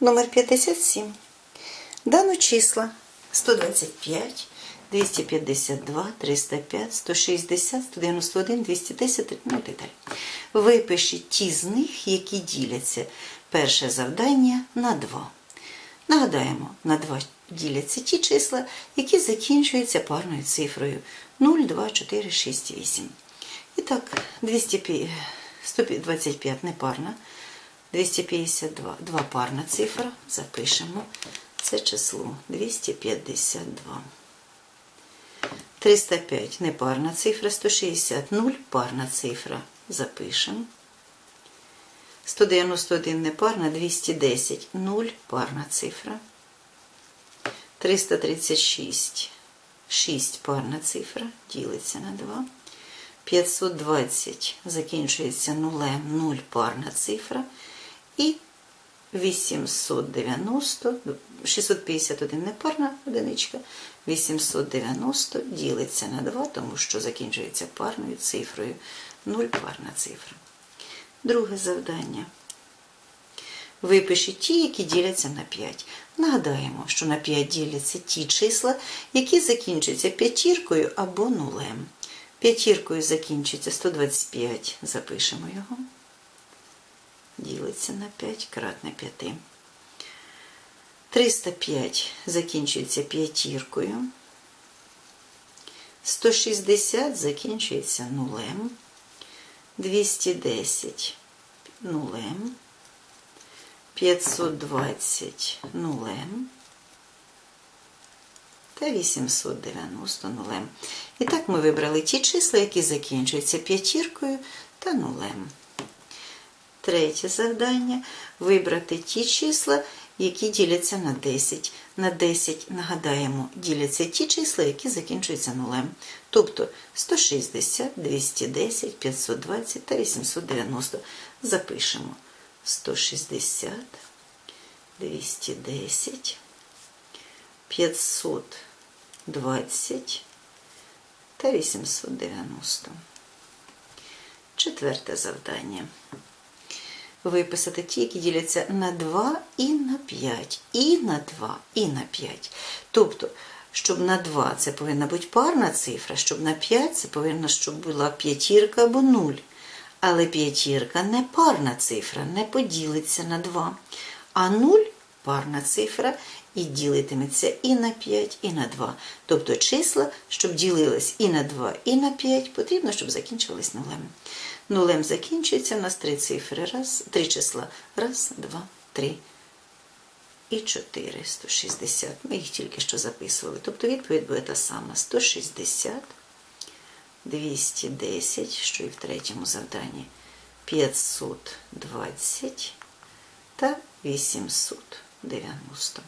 Номер 57. Дано числа 125, 252, 305, 160, 191, 210, ну і. Випишіть ті з них, які діляться перше завдання на 2. Нагадаємо, на 2 діляться ті числа, які закінчуються парною цифрою 0, 2, 4, 6, 8. І так, 205, 125 непарна, 252 два парна цифра. Запишемо це число 252. 305 непарна цифра, 160 0 парна цифра. Запишемо. 191 непарна, 210 0 парна цифра. 336 6 парна цифра, ділиться на 2. 520 закінчується нулем 0 парна цифра. І 890, 651 непарна одиничка, 890 ділиться на 2, тому що закінчується парною цифрою 0 парна цифра. Друге завдання. Випишіть ті, які діляться на 5. Нагадаємо, що на 5 діляться ті числа, які закінчуються п'ятіркою або нулем. П'ятіркою закінчується 125, запишемо його. Ділиться на 5 кратне 5. 305 закінчується п'ятіркою. 160 закінчується нулем. 210 нулем. 520 нулем. Та 890 нулем. І так ми вибрали ті числа, які закінчуються п'ятіркою та нулем. Третє завдання вибрати ті числа, які діляться на 10. На 10, нагадаємо, діляться ті числа, які закінчуються нулем. Тобто 160, 210, 520 та 890. Запишемо 160, 210, 520 та 890. Четверте завдання виписати ті, які діляться на 2 і на 5, і на 2, і на 5. Тобто, щоб на 2 це повинна бути парна цифра, щоб на 5 це повинна, щоб була п'ятірка або 0. Але п'ятірка не парна цифра, не поділиться на 2. А 0 парна цифра і ділитиметься і на 5, і на 2. Тобто числа, щоб ділились і на 2, і на 5, потрібно, щоб закінчувались нулем. Нулем закінчується у нас три цифри. Раз, три числа. Раз, два, три і 4. 160. Ми їх тільки що записували. Тобто відповідь буде та сама. 160, 210, що і в третьому завданні, 520 та de gusto.